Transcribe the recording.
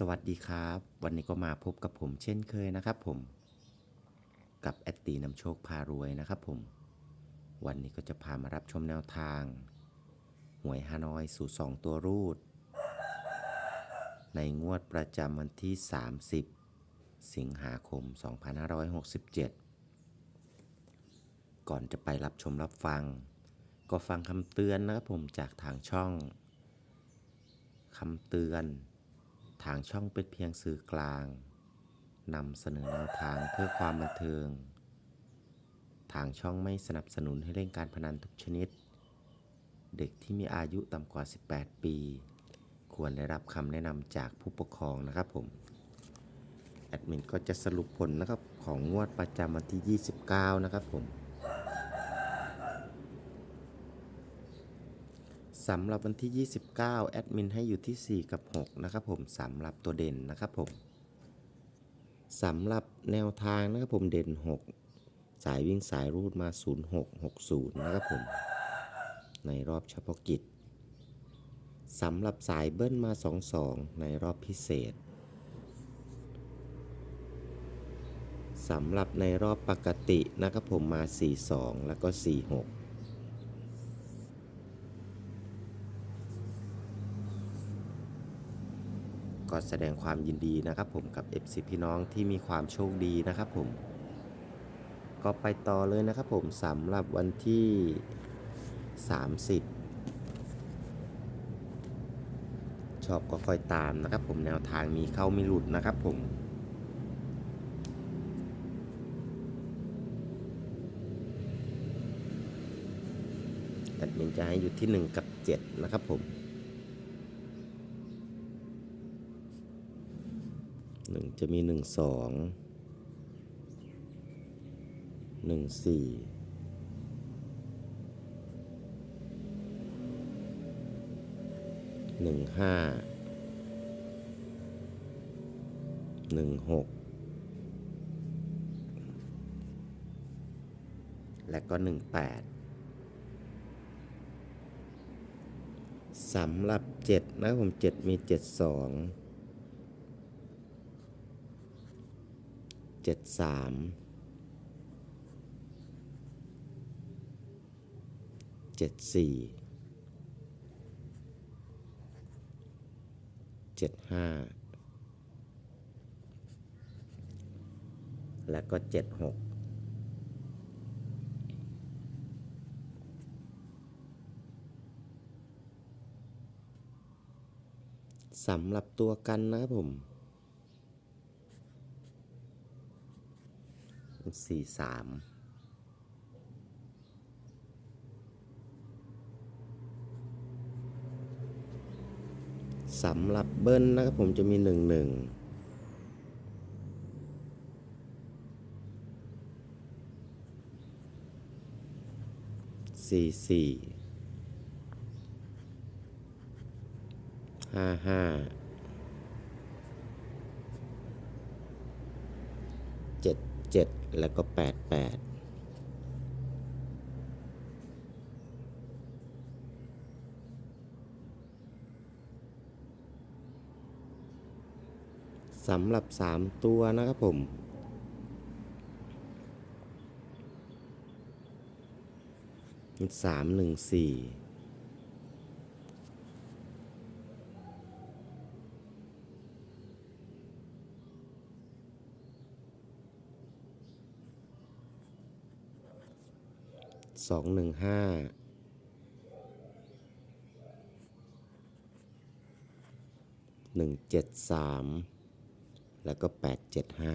สวัสดีครับ วันนี้ก็มาพบกับผมเช่นเคยนะครับผม กับแอดตีนำโชคพารวยนะครับผม วันนี้ก็จะพามารับชมแนวทาง หวยฮานอยสู่2ตัวรูด ในงวดประจำวันที่ 30 สิงหาคม 2567 ก่อนจะไปรับชมรับฟัง ก็ฟังคำเตือนนะครับผมจากทางช่องคำเตือน ทางช่องเป็นเพียงสื่อกลางนำเสนอแนวทางเพื่อความบันเทิง ทางช่องไม่สนับสนุนให้เล่นการพนันทุกชนิด เด็กที่มีอายุต่ำกว่า 18 ปี ควรได้รับคำแนะนำจากผู้ปกครองนะครับผม แอดมินก็จะสรุปผลนะครับของงวดประจำวันที่ 29 นะครับผม สำหรับวันที่ 29 แอดมินให้อยู่ที่ 4 กับ 6 นะครับผมสำหรับตัวเด่นนะครับผมสำหรับแนวทางนะครับผมเด่น 6 สายวิ่งสายรูดมา 0660 นะครับผม ในรอบเฉพาะกิจสำหรับสายเบิ้ลมา 22 ในรอบพิเศษสำหรับในรอบปกตินะครับผมมา 42 แล้วก็ 46 ก็แสดงความยินดีนะครับผมกับ FC พี่น้องที่มีความโชคดีนะครับผม ก็ไปต่อเลยนะครับผมสำหรับวันที่ 30 ชอบก็ค่อยตามนะครับผมแนวทางมีเข้ามีหลุดนะครับผมแอดมินจะให้อยู่ที่ 1 กับ 7 นะครับผม หนึ่งจะมีหนึ่งสองหนึ่งสี่หนึ่งห้าหนึ่งหกและก็หนึ่งแปดสำหรับเจ็ดนะผมเจ็ดมีเจ็ดสอง เจ็ดสามเจ็ดสี่เจ็ดห้าแล้วก็เจ็ดหกสำหรับตัวกันนะครับผม สี่สามสำหรับเบิ้ลนะครับผมจะมีหนึ่งหนึ่งสี่สี่ห้าห้าเจ็ด 7 แล้วก็ 88สำหรับ 3 ตัวนะครับผมสามหนึ่งสี่ สองหนึ่งห้าหนึ่งเจ็ดสามแล้วก็แปดเจ็ดห้า